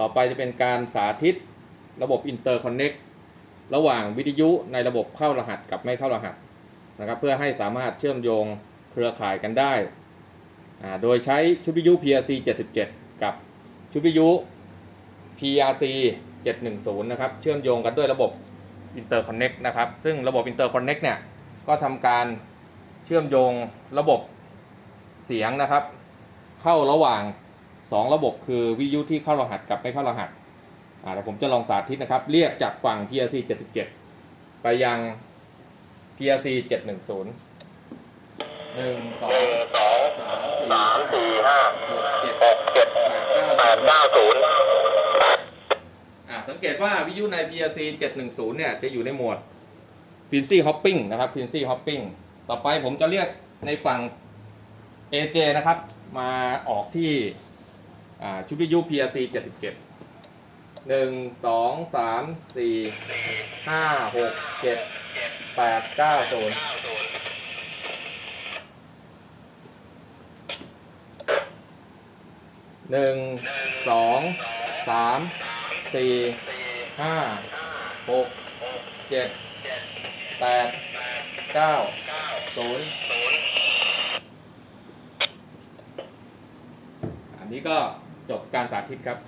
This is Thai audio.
ต่อไปจะเป็นการสาธิตระบบอินเตอร์คอนเน็กระหว่างวิทยุในระบบเข้ารหัสกับไม่เข้ารหัสนะครับเพื่อให้สามารถเชื่อมโยงเครือข่ายกันได้ โดยใช้ชุดวิทยุ PRC 77 กับชุดวิทยุ PRC 710 นะครับเชื่อมโยงกันด้วยระบบ Interconnect นะครับซึ่งระบบ Interconnect เนี่ยก็ทำการเชื่อมโยงระบบเสียงนะครับ เข้าระหว่าง 2 ระบบคือวิทยุที่เข้ารหัสกับไม่เข้ารหัสอ่าผมจะลองสาธิตนะครับ เรียกจากฝั่ง PRC 77 ไปยัง PRC 710 1 2หนึ่งสองสามสี่ห้า6 7หกเจ็ด8แปด9เก้าศูนย์อ่าสังเกตว่าวิทยุใน PRC 710 เนี่ย จะอยู่ในหมวด f r e n c y Hopping นะครับ f r e n c y Hopping ต่อไปผมจะเรียกในฝั่ง AJ นะครับ มาออกที่ ชุดวิทยุ PRC 77 1 2 3 4 5 6 7 8 9 0หนึ่งสองสามสี่ห้าหกเจ็ดแปดเก้าศูนย์อันนี้ก็ จบการสาธิตครับ